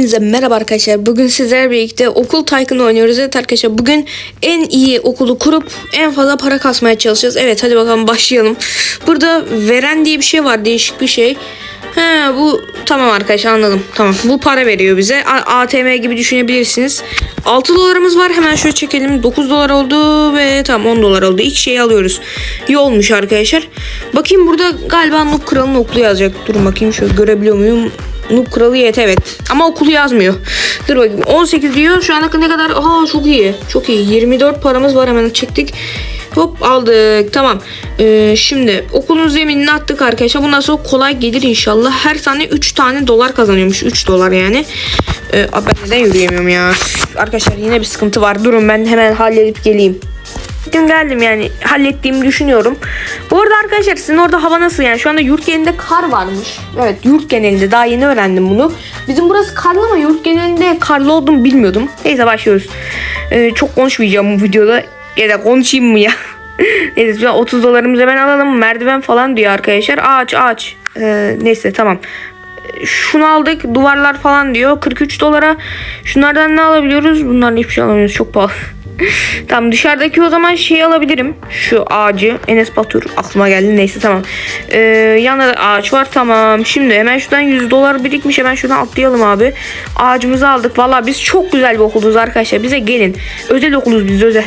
Hepinize merhaba arkadaşlar. Bugün sizlerle birlikte okul Tycoon oynuyoruz. Evet arkadaşlar bugün en iyi okulu kurup en fazla para kasmaya çalışacağız. Evet hadi bakalım başlayalım. Burada veren diye bir şey var. Değişik bir şey. He bu tamam arkadaşlar anladım. Tamam bu para veriyor bize. A- ATM gibi düşünebilirsiniz. 6 dolarımız var. Hemen şöyle çekelim. 9 dolar oldu ve tamam 10 dolar oldu. İlk şeyi alıyoruz. İyi olmuş arkadaşlar. Bakayım burada galiba Noob Kralı'nın okulu yazacak. Durun bakayım şöyle görebiliyor muyum? Noob Kralı yet evet. Ama okulu yazmıyor. Dur bakayım. 18 diyor. Şu ana ne kadar? Aha çok iyi. Çok iyi. 24 paramız var hemen çektik. Hop aldık. Tamam. Ee, şimdi okulun zeminini attık arkadaşlar. Bundan sonra kolay gelir inşallah. Her tane 3 tane dolar kazanıyormuş. 3 dolar yani. Ee, ben neden yürüyemiyorum ya? Arkadaşlar yine bir sıkıntı var. Durun ben hemen halledip geleyim. Dün geldim yani hallettiğimi düşünüyorum. Bu arada arkadaşlar sizin orada hava nasıl yani? Şu anda yurt genelinde kar varmış. Evet yurt genelinde daha yeni öğrendim bunu. Bizim burası karlı ama yurt genelinde karlı olduğunu bilmiyordum. Neyse başlıyoruz. Ee, çok konuşmayacağım bu videoda. Ya da konuşayım mı ya? neyse şu an 30 dolarımızı hemen alalım. Merdiven falan diyor arkadaşlar. Ağaç ağaç. Ee, neyse tamam şunu aldık duvarlar falan diyor 43 dolara şunlardan ne alabiliyoruz bunlardan hiçbir şey alamıyoruz çok pahalı tamam dışarıdaki o zaman şey alabilirim. Şu ağacı Enes Batur aklıma geldi. Neyse tamam. Ee, yanında da ağaç var tamam. Şimdi hemen şuradan 100 dolar birikmiş hemen şuradan atlayalım abi. Ağacımızı aldık. Valla biz çok güzel bir okuluz arkadaşlar. Bize gelin. Özel okuluz biz özel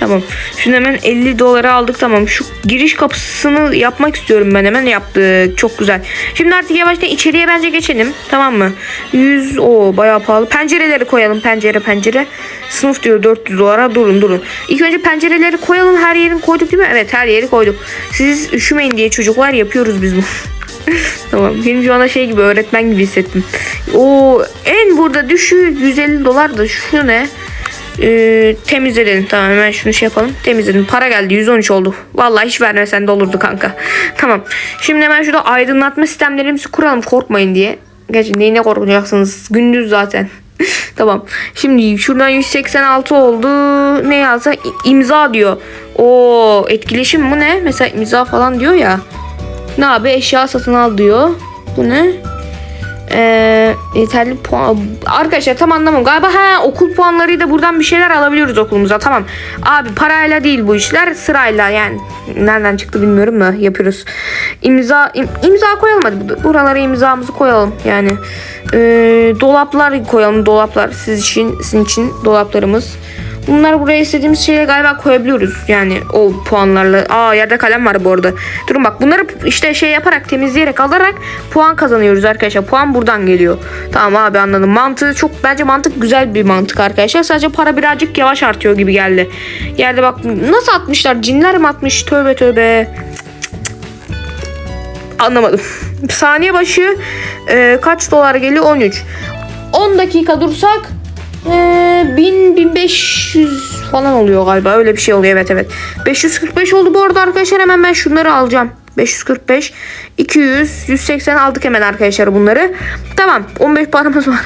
Tamam. Şunu hemen 50 dolara aldık. Tamam. Şu giriş kapısını yapmak istiyorum ben. Hemen yaptık. Çok güzel. Şimdi artık yavaştan içeriye bence geçelim. Tamam mı? 100 o bayağı pahalı. Pencereleri koyalım. Pencere pencere. Sınıf diyor 400 dolara. Durun durun. İlk önce pencereleri koyalım. Her yerini koyduk değil mi? Evet her yeri koyduk. Siz üşümeyin diye çocuklar yapıyoruz biz bu. tamam. Benim şu anda şey gibi öğretmen gibi hissettim. O en burada düşüğü 150 dolar da şu ne? Ee, temizledim tamam hemen şunu şey yapalım. Temizledim para geldi. 113 oldu. Vallahi hiç vermesen de olurdu kanka. Tamam. Şimdi hemen şurada aydınlatma sistemlerimizi kuralım. Korkmayın diye. Gerçi neyine korkacaksınız? Gündüz zaten. Tamam. Şimdi şuradan 186 oldu. Ne yazsa? İmza diyor. O etkileşim bu ne? Mesela imza falan diyor ya. Ne abi? Eşya satın al diyor. Bu ne ee, yeterli puan arkadaşlar tam anlamam galiba ha okul puanları da buradan bir şeyler alabiliyoruz okulumuza. Tamam. Abi parayla değil bu işler sırayla. Yani nereden çıktı bilmiyorum da yapıyoruz. İmza im- imza koyalım hadi. Bu- buralara imzamızı koyalım. Yani Ee, dolaplar koyalım. Dolaplar siz için sizin için dolaplarımız Bunlar buraya istediğimiz şeye galiba koyabiliyoruz. Yani o puanlarla. Aa yerde kalem var bu arada. Durun bak bunları işte şey yaparak temizleyerek alarak puan kazanıyoruz arkadaşlar. Puan buradan geliyor. Tamam abi anladım. Mantığı çok bence mantık güzel bir mantık arkadaşlar. Sadece para birazcık yavaş artıyor gibi geldi. Yerde bak nasıl atmışlar? Cinler mi atmış? Tövbe tövbe. Anlamadım. Saniye başı e, kaç dolar geliyor? 13. 10 dakika dursak 1000 1500 falan oluyor galiba. Öyle bir şey oluyor evet evet. 545 oldu bu arada arkadaşlar. Hemen ben şunları alacağım. 545 200 180 aldık hemen arkadaşlar bunları. Tamam 15 paramız var.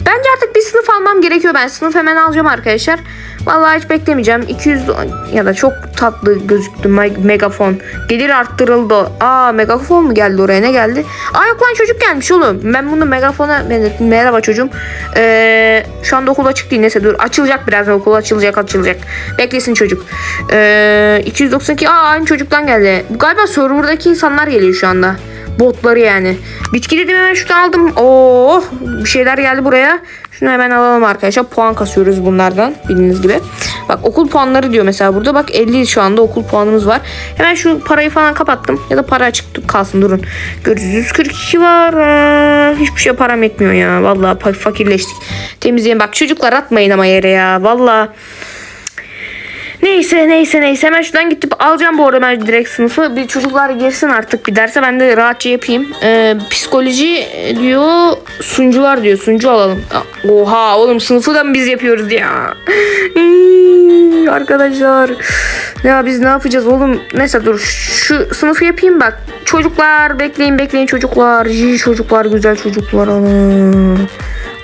Bence artık bir sınıf almam gerekiyor. Ben sınıf hemen alacağım arkadaşlar. Vallahi hiç beklemeyeceğim. 200 do- ya da çok tatlı gözüktü me- megafon. Gelir arttırıldı. Aa megafon mu geldi oraya? Ne geldi? Aa yok lan çocuk gelmiş oğlum. Ben bunu megafona benzettim. Merhaba çocuğum. Ee, şu anda okul açık değil. Neyse dur. Açılacak birazdan okul açılacak açılacak. Beklesin çocuk. Ee, 292 aa aynı çocuktan geldi. Galiba serverdaki insanlar geliyor şu anda. Botları yani. Bitki dedim hemen şuradan aldım. Oo, bir şeyler geldi buraya. Şunu hemen alalım arkadaşlar. Puan kasıyoruz bunlardan bildiğiniz gibi. Bak okul puanları diyor mesela burada. Bak 50 şu anda okul puanımız var. Hemen şu parayı falan kapattım. Ya da para açık kalsın durun. Görüyoruz 142 var. Hiçbir şey param etmiyor ya. Vallahi fa- fakirleştik. Temizleyin. Bak çocuklar atmayın ama yere ya. Vallahi. Neyse neyse neyse hemen şuradan gidip alacağım bu arada ben direkt sınıfı. Bir çocuklar girsin artık bir derse ben de rahatça yapayım. Ee, psikoloji diyor sunucular diyor sunucu alalım. Oha oğlum sınıfı da mı biz yapıyoruz ya. Arkadaşlar ya biz ne yapacağız oğlum neyse dur şu sınıfı yapayım bak. Çocuklar bekleyin bekleyin çocuklar. İyi çocuklar güzel çocuklar.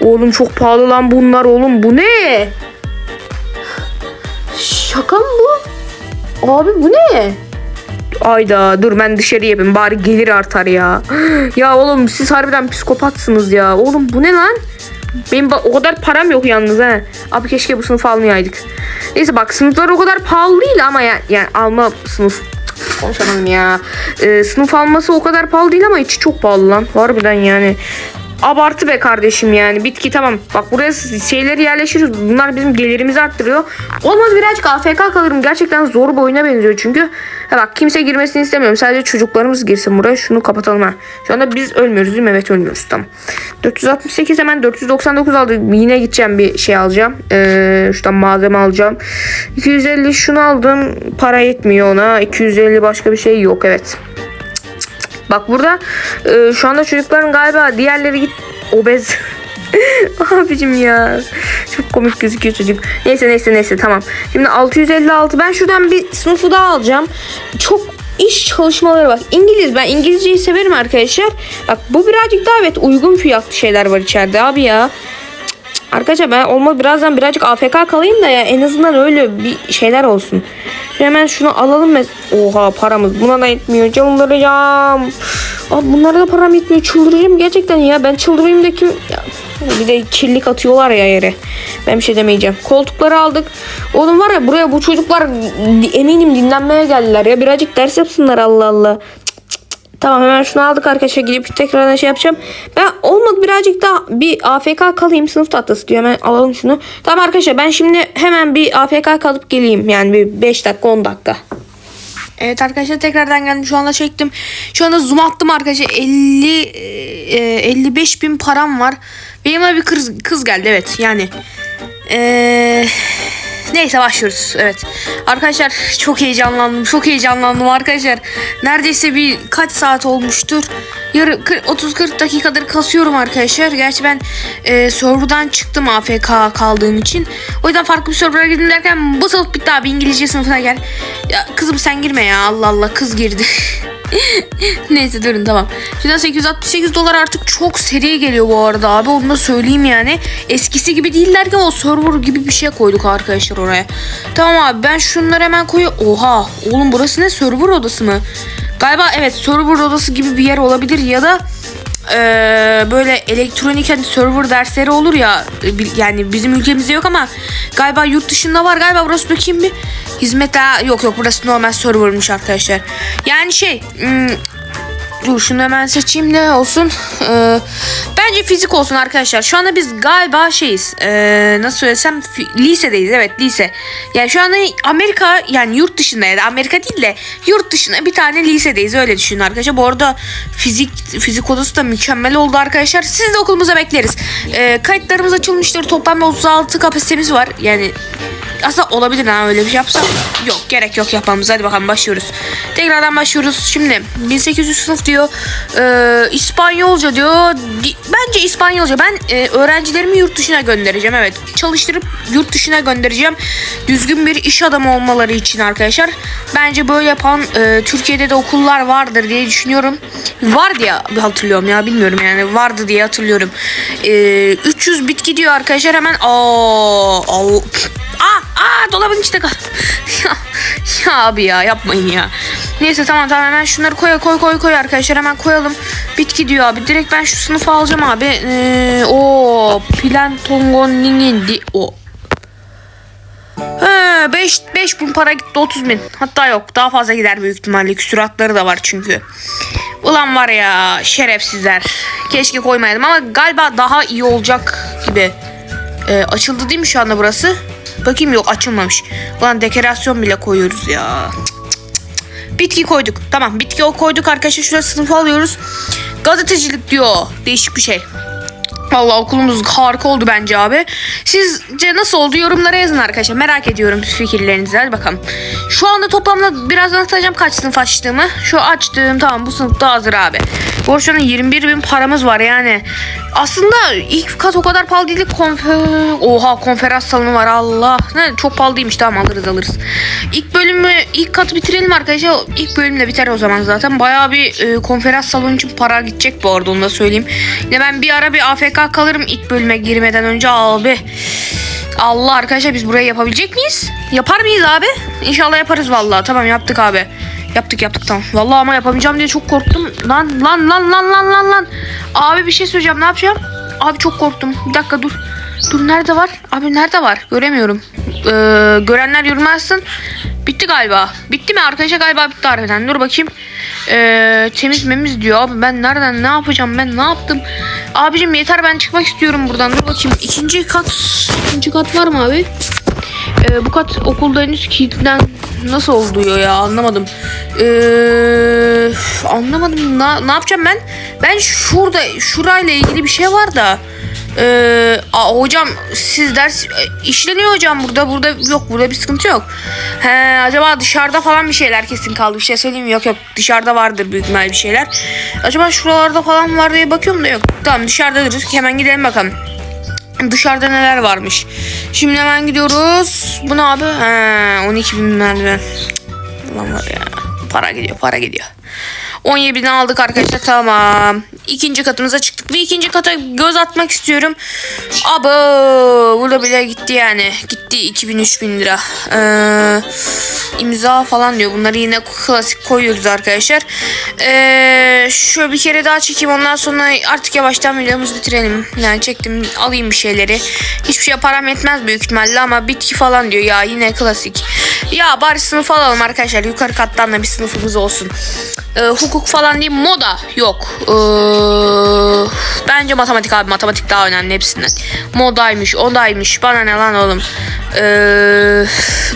Oğlum çok pahalı lan bunlar oğlum bu ne? Şaka mı bu? Abi bu ne? Ayda dur ben dışarı yapayım bari gelir artar ya. ya oğlum siz harbiden psikopatsınız ya. Oğlum bu ne lan? Benim o kadar param yok yalnız ha. Abi keşke bu sınıfı almayaydık. Neyse bak sınıflar o kadar pahalı değil ama ya, yani alma sınıf konuşamadım ya. Ee, sınıf alması o kadar pahalı değil ama içi çok pahalı lan. Harbiden yani. Abartı be kardeşim yani. Bitki tamam. Bak buraya şeyleri yerleşiriz. Bunlar bizim gelirimizi arttırıyor. Olmaz birazcık AFK kalırım. Gerçekten zor bir oyuna benziyor çünkü. Ha bak kimse girmesini istemiyorum. Sadece çocuklarımız girsin buraya. Şunu kapatalım ha. Şu anda biz ölmüyoruz değil mi? Evet ölmüyoruz. Tamam. 468 hemen 499 aldım. Yine gideceğim bir şey alacağım. Ee, şuradan malzeme alacağım. 250 şunu aldım. Para yetmiyor ona. 250 başka bir şey yok. Evet. Bak burada e, şu anda çocukların galiba diğerleri git obez. Abicim ya. Çok komik gözüküyor çocuk. Neyse neyse neyse tamam. Şimdi 656 ben şuradan bir sınıfı daha alacağım. Çok iş çalışmaları bak. İngiliz ben İngilizceyi severim arkadaşlar. Bak bu birazcık daha evet uygun fiyatlı şeyler var içeride abi ya. Arkadaşlar ben olma birazdan birazcık AFK kalayım da ya en azından öyle bir şeyler olsun. Hemen şunu alalım. mes- Oha paramız buna da yetmiyor. Çıldıracağım. Abi bunlara da param yetmiyor. Çıldıracağım gerçekten ya. Ben çıldırayım da kim... Ya, bir de kirlik atıyorlar ya yere. Ben bir şey demeyeceğim. Koltukları aldık. Oğlum var ya buraya bu çocuklar eminim dinlenmeye geldiler ya. Birazcık ders yapsınlar Allah Allah. Tamam hemen şunu aldık arkadaşlar gidip tekrardan şey yapacağım. Ben olmadı birazcık daha bir AFK kalayım sınıf tahtası diyor hemen alalım şunu. Tamam arkadaşlar ben şimdi hemen bir AFK kalıp geleyim yani bir 5 dakika 10 dakika. Evet arkadaşlar tekrardan geldim şu anda çektim. Şu anda zoom attım arkadaşlar 50 e, 55 bin param var. Benim bir kız, kız geldi evet yani. Eee... Neyse başlıyoruz. Evet. Arkadaşlar çok heyecanlandım. Çok heyecanlandım arkadaşlar. Neredeyse bir kaç saat olmuştur. Yarı 30-40 dakikadır kasıyorum arkadaşlar. Gerçi ben e, serverdan çıktım AFK kaldığım için. O yüzden farklı bir server'a girdim derken bu sınıf bitti abi. İngilizce sınıfına gel. Ya kızım sen girme ya. Allah Allah kız girdi. Neyse durun tamam. Şimdi 868 dolar artık çok seri geliyor bu arada abi. Onu da söyleyeyim yani. Eskisi gibi değil derken o server gibi bir şey koyduk arkadaşlar oraya. Tamam abi ben şunları hemen koyuyorum. Oha oğlum burası ne server odası mı? Galiba evet server odası gibi bir yer olabilir ya da eee, böyle elektronik hani server dersleri olur ya e, yani bizim ülkemizde yok ama galiba yurt dışında var galiba burası bakayım bir hizmet ha, yok yok burası normal servermış arkadaşlar yani şey hmm, Dur şunu hemen seçeyim ne olsun. Ee, bence fizik olsun arkadaşlar. Şu anda biz galiba şeyiz. Ee, nasıl söylesem lisedeyiz. Evet lise. Yani şu anda Amerika yani yurt dışında ya da Amerika değil de yurt dışında bir tane lisedeyiz. Öyle düşünün arkadaşlar. Bu arada fizik fizik odası da mükemmel oldu arkadaşlar. Siz de okulumuza bekleriz. Ee, kayıtlarımız açılmıştır. Toplamda 36 kapasitemiz var. Yani aslında olabilir ha öyle bir şey yapsam. Yok gerek yok yapmamız. Hadi bakalım başlıyoruz. Tekrardan başlıyoruz. Şimdi 1800 sınıf diyor. Ee, İspanyolca diyor. Di- Bence İspanyolca. Ben e, öğrencilerimi yurt dışına göndereceğim. Evet. Çalıştırıp yurt dışına göndereceğim. Düzgün bir iş adamı olmaları için arkadaşlar. Bence böyle yapan e, Türkiye'de de okullar vardır diye düşünüyorum. Var diye hatırlıyorum ya bilmiyorum yani vardı diye hatırlıyorum. E, 300 bitki diyor arkadaşlar hemen aa, aa Aa, aa dolabın içinde kal. ya, ya abi ya yapmayın ya. Neyse tamam tamam hemen şunları koy koy koy koy arkadaşlar hemen koyalım. Bitki diyor abi. Direkt ben şu sınıfı alacağım abi. Ee, o Plantongoninin di o. He 5 5 bin para gitti 30 bin. Hatta yok daha fazla gider büyük ihtimalle. Küsuratları da var çünkü. Ulan var ya şerefsizler. Keşke koymayalım ama galiba daha iyi olacak gibi. Ee, açıldı değil mi şu anda burası? Bakayım yok açılmamış. Ulan dekorasyon bile koyuyoruz ya. Bitki koyduk. Tamam bitki o koyduk arkadaşlar. Şurada sınıfı alıyoruz. Gazetecilik diyor. Değişik bir şey. Vallahi okulumuz harika oldu bence abi. Sizce nasıl oldu? Yorumlara yazın arkadaşlar. Merak ediyorum fikirlerinizi. Hadi bakalım. Şu anda toplamda birazdan atacağım kaç sınıf açtığımı. Şu açtığım tamam bu sınıfta hazır abi. Anda 21 bin paramız var yani. Aslında ilk kat o kadar pahalı değil. Konfer... Oha konferans salonu var Allah. Ne, çok pahalı değilmiş tamam alırız alırız. İlk bölümü ilk katı bitirelim arkadaşlar. İlk bölüm de biter o zaman zaten. Bayağı bir e, konferans salonu için para gidecek bu arada onu da söyleyeyim. Yine ben bir ara bir AFK kalırım ilk bölüme girmeden önce abi. Allah arkadaşlar biz burayı yapabilecek miyiz? Yapar mıyız abi? İnşallah yaparız vallahi. Tamam yaptık abi. Yaptık yaptık tamam. Vallahi ama yapamayacağım diye çok korktum. Lan lan lan lan lan lan lan. Abi bir şey söyleyeceğim ne yapacağım? Abi çok korktum. Bir dakika dur. Dur nerede var? Abi nerede var? Göremiyorum. Ee, görenler yorumlarsın. Bitti galiba. Bitti mi arkadaşlar galiba bitti harbiden. Dur bakayım. Ee, temiz diyor. Abi ben nereden ne yapacağım ben ne yaptım? Abicim yeter ben çıkmak istiyorum buradan. Dur bakayım. İkinci kat. ikinci kat var mı abi? Ee, bu kat okulda henüz kilitlen nasıl oluyor ya anlamadım. Ee, anlamadım ne, ne yapacağım ben? Ben şurada şurayla ilgili bir şey var da. Ee, aa, hocam siz ders e, işleniyor hocam burada burada yok burada bir sıkıntı yok. He, acaba dışarıda falan bir şeyler kesin kaldı bir şey söyleyeyim? Yok yok dışarıda vardır büyük ihtimalle bir şeyler. Acaba şuralarda falan var diye bakıyorum da yok. Tamam dışarıdadır hemen gidelim bakalım. Dışarıda neler varmış. Şimdi hemen gidiyoruz. Bu ne abi? He, 12 bin merdiven. Ulan var ya. Para gidiyor para gidiyor. 17 bin aldık arkadaşlar tamam. İkinci katımıza çıktık ve ikinci kata göz atmak istiyorum. Abo burada bile gitti yani. Gitti 2000 3000 lira. Ee, imza falan diyor. Bunları yine klasik koyuyoruz arkadaşlar. Ee, şöyle bir kere daha çekeyim ondan sonra artık yavaştan videomuzu bitirelim. Yani çektim alayım bir şeyleri. Hiçbir şey param yetmez büyük ihtimalle ama bitki falan diyor ya yine klasik. Ya bari sınıf alalım arkadaşlar. Yukarı kattan da bir sınıfımız olsun. Ee, hukuk falan değil moda yok. Ee, bence matematik abi matematik daha önemli hepsinden. Modaymış odaymış bana ne lan oğlum. Ee,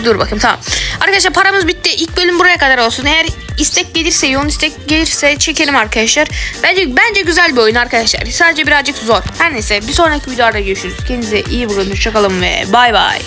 dur bakayım tamam. Arkadaşlar paramız bitti. İlk bölüm buraya kadar olsun. Eğer istek gelirse yoğun istek gelirse çekelim arkadaşlar. Bence bence güzel bir oyun arkadaşlar. Sadece birazcık zor. Her neyse bir sonraki videoda görüşürüz. Kendinize iyi bakın. Hoşçakalın ve bay bay.